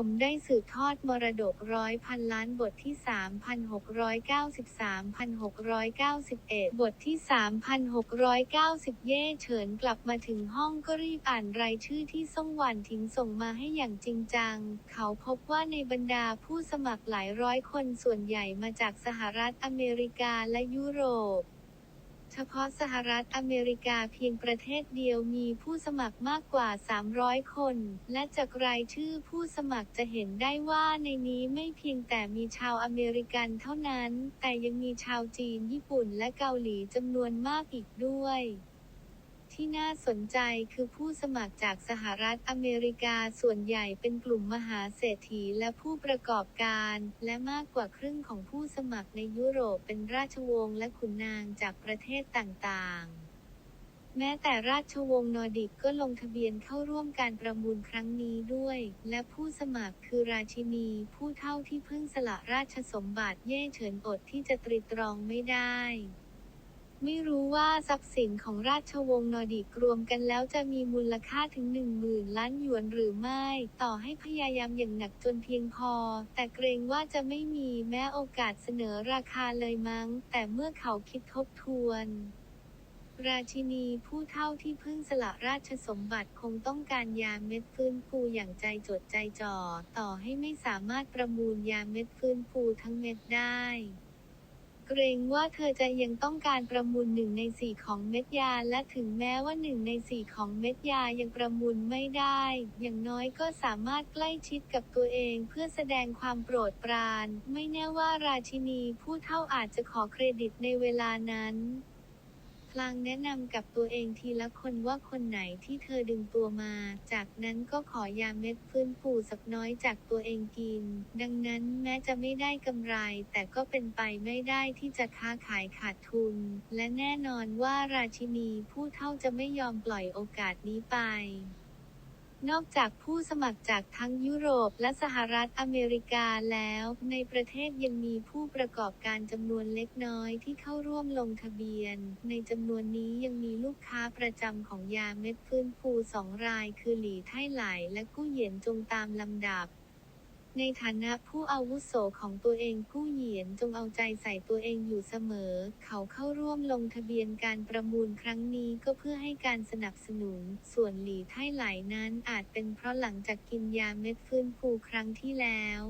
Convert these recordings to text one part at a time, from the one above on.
ผมได้สืบทอดมรดกร้อยพันล้านบทที่ 3,693,691 บทที่ 3,690 เย่เฉินกลับมาถึงห้องก็รีบอ่านรายชื่อที่ซ่งหวันทิ้งส่งมาให้อย่างจริงจัง เขาพบว่าในบรรดาผู้สมัครหลายร้อยคนส่วนใหญ่มาจากสหรัฐอเมริกาและยุโรป เฉพาะสหรัฐอเมริกาเพียงประเทศเดียวมีผู้สมัครมากกว่า 300 คน และจากรายชื่อผู้สมัครจะเห็นได้ว่าในนี้ไม่เพียงแต่มีชาวอเมริกันเท่านั้น แต่ยังมีชาวจีน ญี่ปุ่นและเกาหลีจำนวนมากอีกด้วย ที่น่าสนใจคือผู้สมัครจากสหรัฐอเมริกาส่วนใหญ่เป็นกลุ่มมหาเศรษฐีและผู้ประกอบการ และมากกว่าครึ่งของผู้สมัครในยุโรปเป็นราชวงศ์และขุนนางจากประเทศต่างๆแม้แต่ราชวงศ์นอร์ดิกก็ลงทะเบียนเข้าร่วมการประมูลครั้งนี้ด้วย และผู้สมัครคือราชินี ผู้เท่าที่เพิ่งสละราชสมบัติเย่เฉินอดที่จะตรีตรองไม่ได้ ไม่รู้ว่าทรัพย์สินของราชวงศ์นอร์ดิกรวมกันแล้วจะมีมูลค่าถึงหนึ่งหมื่นล้านหยวนหรือไม่ ต่อให้พยายามอย่างหนักจนเพียงพอ แต่เกรงว่าจะไม่มีแม้โอกาสเสนอราคาเลยมั้ง แต่เมื่อเขาคิดทบทวนราชินีผู้เท่าที่เพิ่งสละราชสมบัติคงต้องการยาเม็ดฟื้นฟูอย่างใจจดใจจ่อ ต่อให้ไม่สามารถประมูลยาเม็ดฟื้นฟูทั้งเม็ดได้ เกรงว่าเธอจะยังต้องการประมูลหนึ่งในสี่ของเม็ดยา และถึงแม้ว่าหนึ่งในสี่ของเม็ดยายังประมูลไม่ได้ อย่างน้อยก็สามารถใกล้ชิดกับตัวเองเพื่อแสดงความโปรดปราน ไม่แน่ว่าราชินีผู้เท่าอาจจะขอเครดิตในเวลานั้น ลางแนะนำกับตัวเองทีละคนว่าคนไหนที่เธอดึงตัวมา จากนั้นก็ขอยาเม็ดฟื้นฟูสักน้อยจากตัวเองกิน ดังนั้นแม้จะไม่ได้กำไร แต่ก็เป็นไปไม่ได้ที่จะค้าขายขาดทุน และแน่นอนว่าราชินีผู้เท่าจะไม่ยอมปล่อยโอกาสนี้ไป นอกจากผู้สมัครจากทั้งยุโรปและสหรัฐอเมริกาแล้ว ในประเทศยังมีผู้ประกอบการจำนวนเล็กน้อยที่เข้าร่วมลงทะเบียน ในจำนวนนี้ยังมีลูกค้าประจำของยาเม็ดฟื้นฟูสองราย คือหลีไท่ไหลและกู้เหยียนจงตามลำดับ ในฐานะผู้อาวุโสของตัวเองผู้เหยียนจงเอาใจใส่ตัวเองอยู่เสมอ เขาเข้าร่วมลงทะเบียนการประมูลครั้งนี้ก็เพื่อให้การสนับสนุน ส่วนหลีไท่ไหลนั้นอาจเป็นเพราะหลังจากกินยาเม็ดฟื้นฟูครั้งที่แล้ว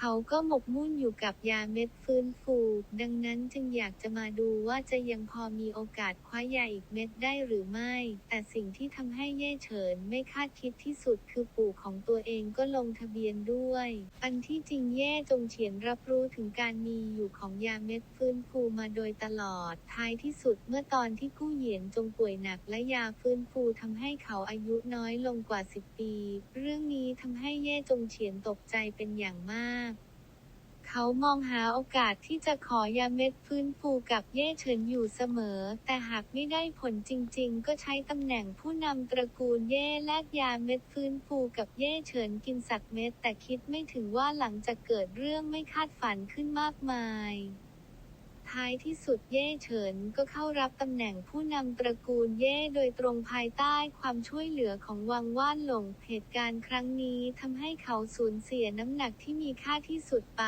เขาก็หมกมุ่นอยู่กับยาเม็ดฟื้นฟู ดังนั้นจึงอยากจะมาดูว่าจะยังพอมีโอกาสคว้ายาอีกเม็ดได้หรือไม่ แต่สิ่งที่ทำให้เย่เฉินไม่คาดคิดที่สุดคือปู่ของตัวเองก็ลงทะเบียนด้วย อันที่จริงเย่จงเฉียนรับรู้ถึงการมีอยู่ของยาเม็ดฟื้นฟูมาโดยตลอด ท้ายที่สุดเมื่อตอนที่กู้เหยียนจงป่วยหนักและยาฟื้นฟูทำให้เขาอายุน้อยลงกว่า 10 ปี เรื่องนี้ทำให้เย่จงเฉียนตกใจเป็นอย่างมาก เขามองหาโอกาสที่จะขอยาเม็ดฟื้นฟูกับเย่เฉินอยู่เสมอ แต่หากไม่ได้ผลจริง ๆ ก็ใช้ตำแหน่งผู้นำตระกูลเย่แลกยาเม็ดฟื้นฟูกับเย่เฉินกินสักเม็ดแต่คิดไม่ถึงว่าหลังจากเกิดเรื่องไม่คาดฝันขึ้นมากมาย ท้ายที่สุดเย่เฉินก็เข้ารับตำแหน่งผู้นำตระกูลเย่โดยตรงภายใต้ความช่วยเหลือของวังว่านหลง เหตุการณ์ครั้งนี้ทำให้เขาสูญเสียน้ำหนักที่มีค่าที่สุดไป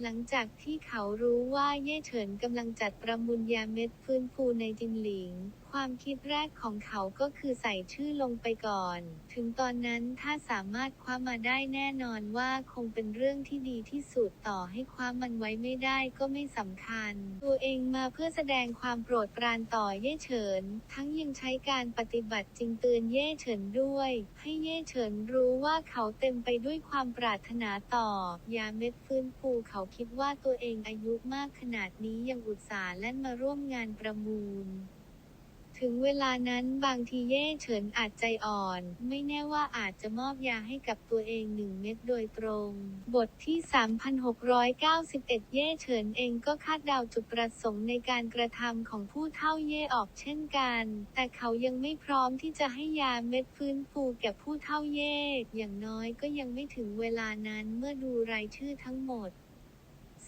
หลังจากที่เขารู้ว่าเย่เฉินกำลังจัดประมูลยาเม็ดฟื้นฟูในจินหลิง ความคิดแรกของเขาก็คือใส่ชื่อลงไปก่อน ถึงตอนนั้นถ้าสามารถคว้ามาได้แน่นอนว่าคงเป็นเรื่องที่ดีที่สุดต่อให้คว้ามันไว้ไม่ได้ก็ไม่สำคัญ ตัวเองมาเพื่อแสดงความโปรดปรานต่อเย่เฉิน ทั้งยังใช้การปฏิบัติจริงเตือนเย่เฉินด้วย ให้เย่เฉินรู้ว่าเขาเต็มไปด้วยความปรารถนาต่อยาเม็ดฟื้นฟูเขาคิดว่าตัวเองอายุมากขนาดนี้ยังอุตส่าห์แล่นมาร่วมงานประมูล ถึงเวลานั้นบางทีเย่เฉินอาจใจอ่อน ไม่แน่ว่าอาจจะมอบยาให้กับตัวเองหนึ่งเม็ดโดยตรง บทที่ 3691 เย่เฉินเองก็คาดเดาจุดประสงค์ในการกระทำของผู้เท่าเย่ออกเช่นกัน แต่เขายังไม่พร้อมที่จะให้ยาเม็ดฟื้นฟูแก่ผู้เท่าเย่อย่างน้อยก็ยังไม่ถึงเวลานั้นเมื่อดูรายชื่อทั้งหมด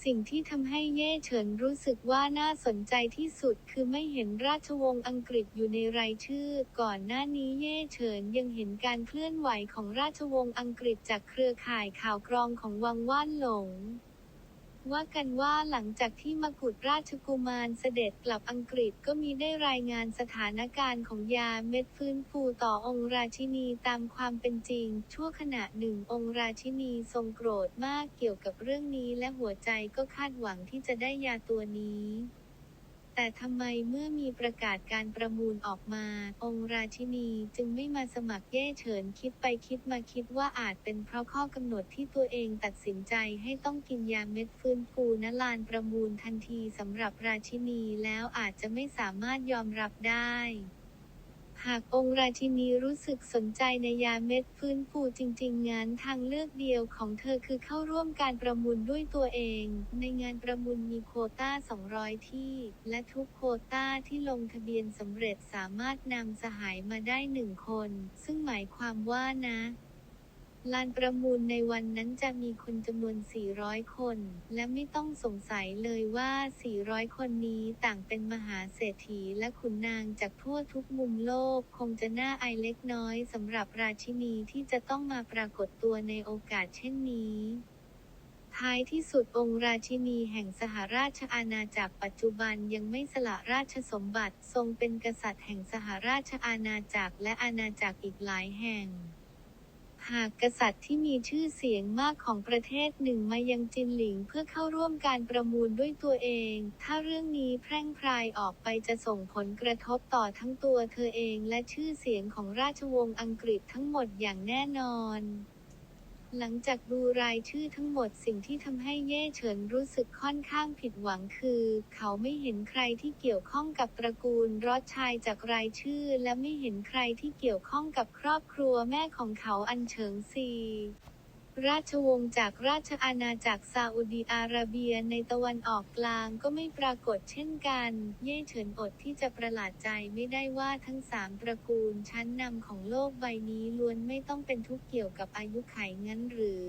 สิ่งที่ทำให้เย่เฉินรู้สึกว่าน่าสนใจที่สุดคือไม่เห็นราชวงศ์อังกฤษอยู่ในรายชื่อ ก่อนหน้านี้เย่เฉินยังเห็นการเคลื่อนไหวของราชวงศ์อังกฤษจากเครือข่ายข่าวกรองของวังว่านหลง ว่ากันว่าหลังจากที่มกุฎราชกุมารเสด็จกลับอังกฤษก็มีได้รายงานสถานการณ์ของยาเม็ดฟื้นฟูต่อองค์ราชินีตามความเป็นจริง ชั่วขณะหนึ่งองค์ราชินีทรงโกรธมากเกี่ยวกับเรื่องนี้และหัวใจก็คาดหวังที่จะได้ยาตัวนี้ แต่ทำไมเมื่อมีประกาศการประมูลออกมา องค์ราชินีจึงไม่มาสมัครเย่เฉินคิดไปคิดมาคิดว่าอาจเป็นเพราะข้อกำหนดที่ตัวเองตัดสินใจให้ต้องกินยาเม็ดฟื้นฟูนลานประมูลทันทีสำหรับราชินีแล้วอาจจะไม่สามารถยอมรับได้ หากองค์ราชินีรู้สึกสนใจในยาเม็ดฟื้นฟูจริง ๆ งานทางเลือกเดียวของเธอคือเข้าร่วมการประมูลด้วยตัวเอง ในงานประมูลมีโคต้า 200 ที่ และทุกโคต้าที่ลงทะเบียนสำเร็จสามารถนำสหายมาได้หนึ่งคน ซึ่งหมายความว่านะ ลานประมูลในวันนั้นจะมีคนจำนวน 400 คน และไม่ต้องสงสัยเลยว่า 400 คนนี้ต่างเป็นมหาเศรษฐีและขุนนางจากทั่วทุกมุมโลก คงจะน่าอายเล็กน้อยสำหรับราชินีที่จะต้องมาปรากฏตัวในโอกาสเช่นนี้ท้ายที่สุดองค์ราชินีแห่งสหราชอาณาจักรปัจจุบันยังไม่สละราชสมบัติ ทรงเป็นกษัตริย์แห่งสหราชอาณาจักรและอาณาจักรอีกหลายแห่ง หากกษัตริย์ที่มีชื่อเสียงมากของประเทศหนึ่งมายังจินหลิงเพื่อเข้าร่วมการประมูลด้วยตัวเอง ถ้าเรื่องนี้แพร่งพรายออกไปจะส่งผลกระทบต่อทั้งตัวเธอเองและชื่อเสียงของราชวงศ์อังกฤษทั้งหมดอย่างแน่นอน หลังจากดูรายชื่อทั้งหมดสิ่งที่ทำให้เย่เฉินรู้สึกค่อนข้างผิดหวังคือ เขาไม่เห็นใครที่เกี่ยวข้องกับตระกูลรอดชายจากรายชื่อ และไม่เห็นใครที่เกี่ยวข้องกับครอบครัวแม่ของเขาอันเฉิงซี ราชวงศ์จากราชอาณาจักรซาอุดีอาระเบียในตะวันออกกลางก็ไม่ปรากฏเช่นกัน เย่เฉินอดที่จะประหลาดใจไม่ได้ว่าทั้งสามตระกูลชั้นนำของโลกใบนี้ล้วนไม่ต้องเป็นทุกข์เกี่ยวกับอายุไขงั้นหรือ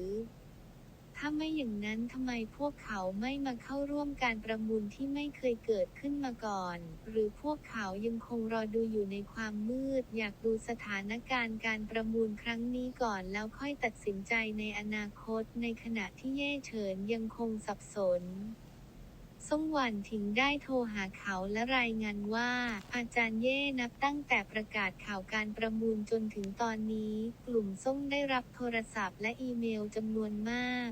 ถ้าไม่อย่างนั้นทำไมพวกเขาไม่มาเข้าร่วมการประมูลที่ไม่เคยเกิดขึ้นมาก่อน หรือพวกเขายังคงรอดูอยู่ในความมืด อยากดูสถานการณ์การประมูลครั้งนี้ก่อนแล้วค่อยตัดสินใจในอนาคต ในขณะที่เย่เฉินยังคงสับสนซ่งหวันถิงได้โทรหาเขาและรายงานว่า อาจารย์เย่นับตั้งแต่ประกาศข่าวการประมูลจนถึงตอนนี้ กลุ่มซ่งได้รับโทรศัพท์และอีเมลจำนวนมาก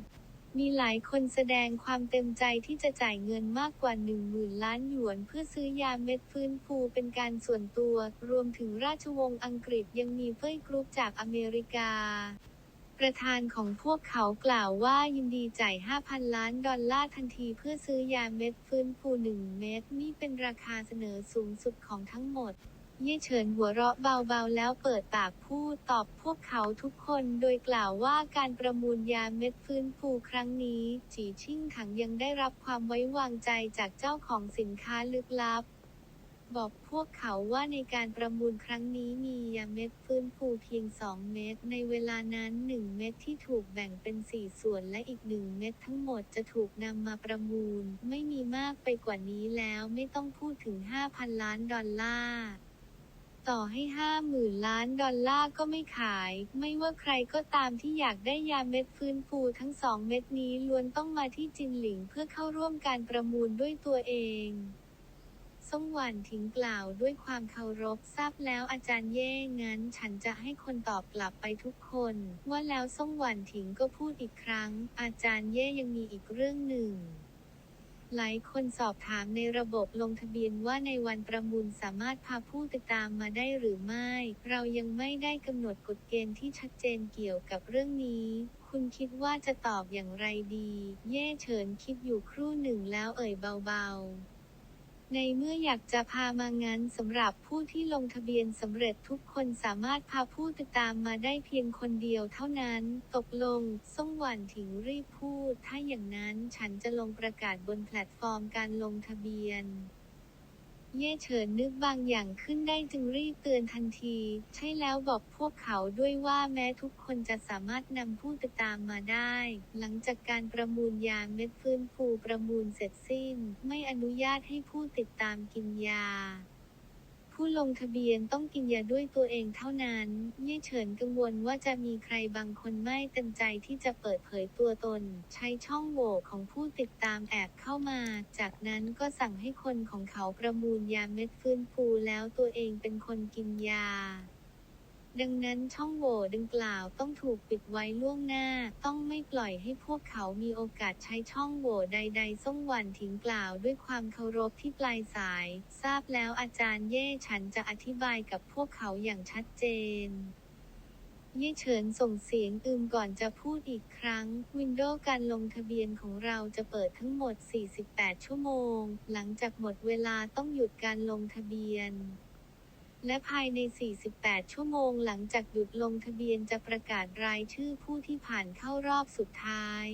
มีหลายคนแสดงความเต็มใจที่จะจ่ายเงินมากกว่า 1 0,000 ล้านหยวน เพื่อซื้อยาเม็ดฟื้นฟูเป็นการส่วนตัว รวมถึงราชวงศ์อังกฤษยังมีเฟ้ยกรุ๊ปจากอเมริกา ประธานของพวกเขากล่าวว่ายินดีจ่าย 5,000 ล้านดอลลาร์ทันทีเพื่อซื้อยาเม็ดฟื้นฟู 1 เม็ดนี่เป็นราคาเสนอสูงสุดของทั้งหมด เย่เฉินหัวเราะเบาๆ แล้วเปิดปากพูดตอบพวกเขาทุกคนโดยกล่าวว่าการประมูลยาเม็ดฟื้นฟูครั้งนี้จีชิ่งถังยังได้รับความไว้วางใจจากเจ้าของสินค้าลึกลับ บอกพวกเขาว่าในการประมูลครั้งนี้มียาเม็ดฟื้นฟูเพียง 2 เม็ดในเวลานั้น 1 เม็ดที่ถูกแบ่งเป็น 4 ส่วนและอีก 1 เม็ดทั้งหมดจะถูกนำมาประมูล ไม่มีมากไปกว่านี้แล้วไม่ต้องพูดถึง 5,000 ล้านดอลลาร์ ต่อให้ห้าหมื่นล้านดอลลาร์ก็ไม่ขาย ไม่ว่าใครก็ตามที่อยากได้ยาเม็ดฟื้นฟูทั้งสองเม็ดนี้ล้วนต้องมาที่จินหลิงเพื่อเข้าร่วมการประมูลด้วยตัวเองซ่งหวันถิงกล่าวด้วยความเคารพทราบแล้วอาจารย์เย่งั้น ฉันจะให้คนตอบกลับไปทุกคน ว่าแล้วซ่งหวันถิงก็พูดอีกครั้ง อาจารย์เย่ยังมีอีกเรื่องหนึ่ง หลายคนสอบถามในระบบลงทะเบียนว่าในวันประมูลสามารถพาผู้ติดตามมาได้หรือไม่ เรายังไม่ได้กำหนดกฎเกณฑ์ที่ชัดเจนเกี่ยวกับเรื่องนี้คุณคิดว่าจะตอบอย่างไรดี เย่เฉินคิดอยู่ครู่หนึ่งแล้วเอ่ยเบาๆ ในเมื่ออยากจะพามางานสำหรับผู้ที่ลงทะเบียนสำเร็จทุกคนสามารถพาผู้ติดตามมาได้เพียงคนเดียวเท่านั้น ตกลงส่งหวันถิงรีบพูด ถ้าอย่างนั้นฉันจะลงประกาศบนแพลตฟอร์มการลงทะเบียน เย่เฉินนึกบางอย่างขึ้นได้จึงรีบเตือนทันที ใช่แล้วบอกพวกเขาด้วยว่าแม้ทุกคนจะสามารถนำผู้ติดตามมาได้ หลังจากการประมูลยาเม็ดฟื้นฟูประมูลเสร็จสิ้น ไม่อนุญาตให้ผู้ติดตามกินยา ผู้ลงทะเบียนต้องกินยาด้วยตัวเองเท่านั้น เย่เฉินกังวลว่าจะมีใครบางคนไม่เต็มใจที่จะเปิดเผยตัวตน ใช้ช่องโหว่ของผู้ติดตามแอบเข้ามา จากนั้นก็สั่งให้คนของเขาประมูลยาเม็ดฟื้นฟูแล้วตัวเองเป็นคนกินยา ดังนั้นช่องโหว่ดังกล่าวต้องถูกปิดไว้ล่วงหน้า ต้องไม่ปล่อยให้พวกเขามีโอกาสใช้ช่องโหว่ใด ๆ ส่งวันถิงกล่าวด้วยความเคารพที่ปลายสาย ทราบแล้วอาจารย์เย่ฉันจะอธิบายกับพวกเขาอย่างชัดเจนเย่เฉินส่งเสียงอึมก่อนจะพูดอีกครั้ง วินโดว์การลงทะเบียนของเราจะเปิดทั้งหมด 48 ชั่วโมง หลังจากหมดเวลาต้องหยุดการลงทะเบียน และภายใน 48 ชั่วโมงหลังจากหยุดลงทะเบียนจะประกาศรายชื่อผู้ที่ผ่านเข้ารอบสุดท้าย